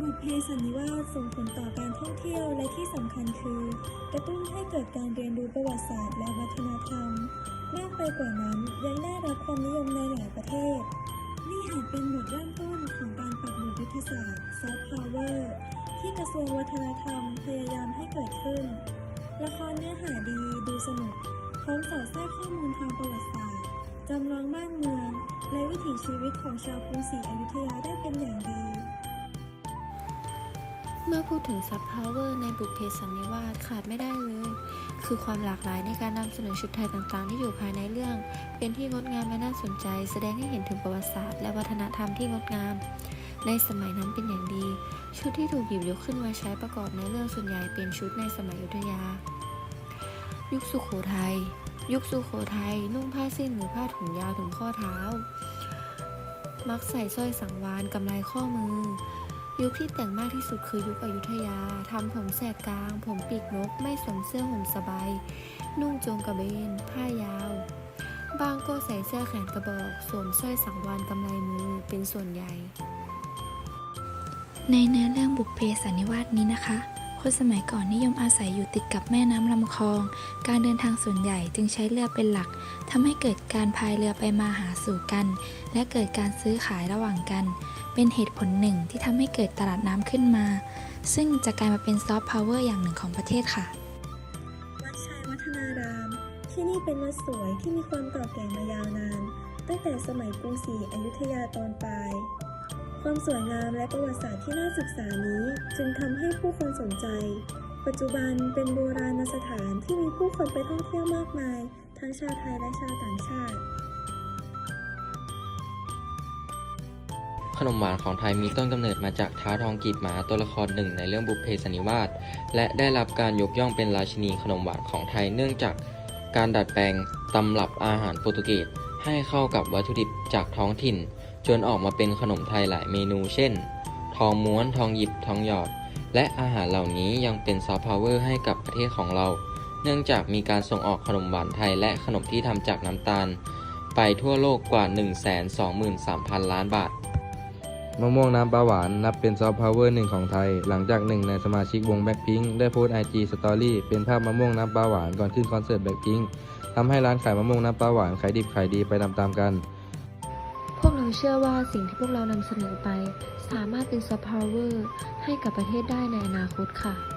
บุพเพสันนิวาสส่งผลต่อการท่องเที่ยวและที่สำคัญคือ กระตุ้นให้เกิดการเรียนรู้ประวัติศาสตร์และวัฒนธรรม มากไปกว่านั้นยังได้รับความนิยมในหลายประเทศ นี่อาจเป็นบทเริ่มต้นของการปรับหมุดยุทธศาสตร์ซอฟต์พาวเวอร์ที่กระทรวงวัฒนธรรมพยายามให้เกิดขึ้น ละครเนื้อหาดีดูสนุกพร้อมสอดแทรกข้อมูลทางประวัติศาสตร์จำลองบ้านเมือง และวิถีชีวิตของชาวกรุงศรีอยุธยาได้เป็นอย่างดี มื่อพูดถึงซับพาวเวอร์ในบุพเพสันนิวาสขาดไม่ได้เลย คือความหลากหลายในการนำเสนอชุดไทยต่างๆ ที่อยู่ภายในเรื่อง เป็นที่งดงามและน่าสนใจ แสดงให้เห็นถึงประวัติศาสตร์และวัฒนธรรมที่งดงาม ในสมัยนั้นเป็นอย่างดี ชุดที่ถูกหยิบยกขึ้นมาใช้ประกอบในเรื่องส่วนใหญ่เป็นชุดในสมัยอยุธยา ยุคสุโขทัยยุคสุโขทัยนุ่งผ้าสิ้นหรือผ้าถุงยาวถึงข้อเท้า มักใส่สร้อยสังวานกำไลข้อมือ ยุคที่แต่งมากที่สุดคือยุคอยุธยา ทำผมแสกกลาง ผมปีกนก ไม่สวมเสื้อห่มสบาย นุ่งโจงกระเบน ผ้ายาว บางก็ใส่เสื้อแขนกระบอก สวมสร้อยสังวานกำไลมือเป็นส่วนใหญ่ ในเนื้อเรื่องบุพเพสันนิวาสนี้นะคะ คนสมัยก่อนนิยมอาศัยอยู่ติดกับแม่น้ำลำคลอง การเดินทางส่วนใหญ่จึงใช้เรือเป็นหลักทำให้เกิดการพายเรือไปมาหาสู่กัน และเกิดการซื้อขายระหว่างกัน เป็นเหตุผลหนึ่งที่ทำให้เกิดตลาดน้ำขึ้นมา ซึ่งจะกลายมาเป็นซอฟต์พาวเวอร์อย่างหนึ่งของประเทศค่ะ วัดชัยวัฒนาราม ที่นี่เป็นวัดสวยที่มีความเก่าแก่มายาวนาน ตั้งแต่สมัยกรุงศรีอยุธยาตอนปลาย ความสวยงามและประวัติศาสตร์ที่น่าศึกษานี้ จึงทำให้ผู้คนสนใจ ปัจจุบันเป็นโบราณสถานที่มีผู้คนไปท่องเที่ยวมากมาย ทั้งชาวไทยและชาวต่างชาติ ขนมหวานของไทยมีต้นกำเนิดมาจากท้าทองกีบหมาตัวละครหนึ่งในเรื่องบุพเพสันนิวาสและได้รับการยกย่องเป็นราชินีขนมหวานของไทยเนื่องจากการดัดแปลงตำรับอาหารโปรตุเกสให้เข้ากับวัตถุดิบจากท้องถิ่น จนออกมาเป็นขนมไทยหลายเมนูเช่น ทองม้วนทองหยิบทองหยอด และอาหารเหล่านี้ยังเป็นซอฟต์พาวเวอร์ให้กับประเทศของเรา เนื่องจากมีการส่งออกขนมหวานไทยและขนมที่ทำจากน้ำตาล ไปทั่วโลกกว่า 123,000 ล้านบาท มะม่วงน้ำปลาหวานนับเป็นซอฟต์พาวเวอร์หนึ่งของไทย หลังจากหนึ่งในสมาชิกวงแบ็คพิงได้โพสไอจีสตอรี่เป็นภาพมะม่วงน้ำปลาหวานก่อนขึ้นคอนเสิร์ตแบ็คพิงทำให้ร้านขายมะม่วงน้ำปลาหวานขายดิบขายดีไปตามๆกัน พวกเราเชื่อว่าสิ่งที่พวกเรานำเสนอไป สามารถเป็นซอฟต์พาวเวอร์ให้กับประเทศได้ในอนาคตค่ะ